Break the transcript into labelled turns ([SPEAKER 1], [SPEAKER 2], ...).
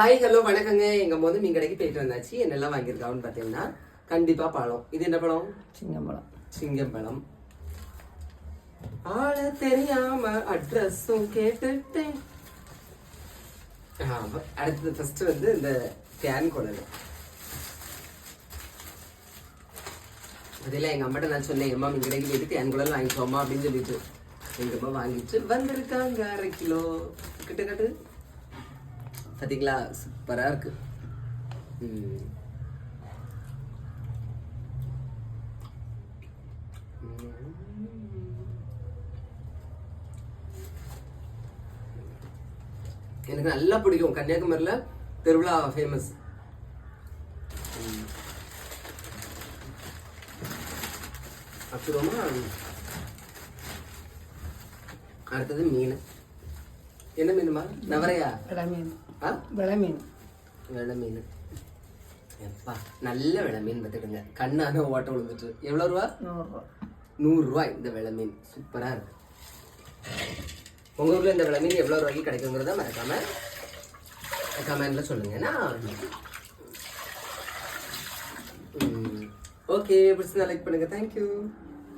[SPEAKER 1] Hi hello வணக்கங்க. எங்க போது மீன் கடைக்கு போயிட்டு வந்தாச்சு. என்னெல்லாம் வாங்கியிருக்கான்னு பார்த்தீங்கன்னா கண்டிப்பா பழம். இது என்ன பழம்?
[SPEAKER 2] சிங்கம்பலம்
[SPEAKER 1] சிங்கம் பழம் ஆள தெரியாம அட்ரஸும் கேட்டுட்டேன். ஆமா. அடுத்தது ஃபர்ஸ்ட் வந்து இந்த தேன் குழல் அதில் எங்க அம்மாட்ட நான் சொன்னேன். அம்மா மீன் கடைக்கு போயிட்டு தேன் குழல் வாங்கிக்கோமா அப்படின்னு சொல்லிட்டு. எங்க அம்மா வாங்கிட்டு வந்திருக்காங்க. அரை கிலோ. கிட்ட கட்டு. பார்த்தீங்களா சூப்பராக இருக்கு. எனக்கு நல்லா பிடிக்கும். கன்னியாகுமரியில் திருவிழா ஃபேமஸ் அப்புறமா அடுத்தது மீன். என்ன மீனுமா? நவரையா?
[SPEAKER 2] மீன்.
[SPEAKER 1] ஆ?
[SPEAKER 2] மீன்
[SPEAKER 1] வெள்ளை மீன் எப்பா நல்ல வெள்ளை மீன் பார்த்துடுங்க கண்ணான ஓட்ட விழுந்துட்டு எவ்வளோ ரூபா?
[SPEAKER 2] நூறுரூவா.
[SPEAKER 1] நூறுரூவா இந்த வெள்ளை மீன் சூப்பராக இருக்கு. உங்கள் ஊரில் இந்த வெள்ளை மீன் எவ்வளோ ரூபாய்க்கு கிடைக்குங்கிறத மறக்காம கமெண்ட்ல சொல்லுங்க. ஓகே. பிடிச்சா லைக் பண்ணுங்க. தேங்க்யூ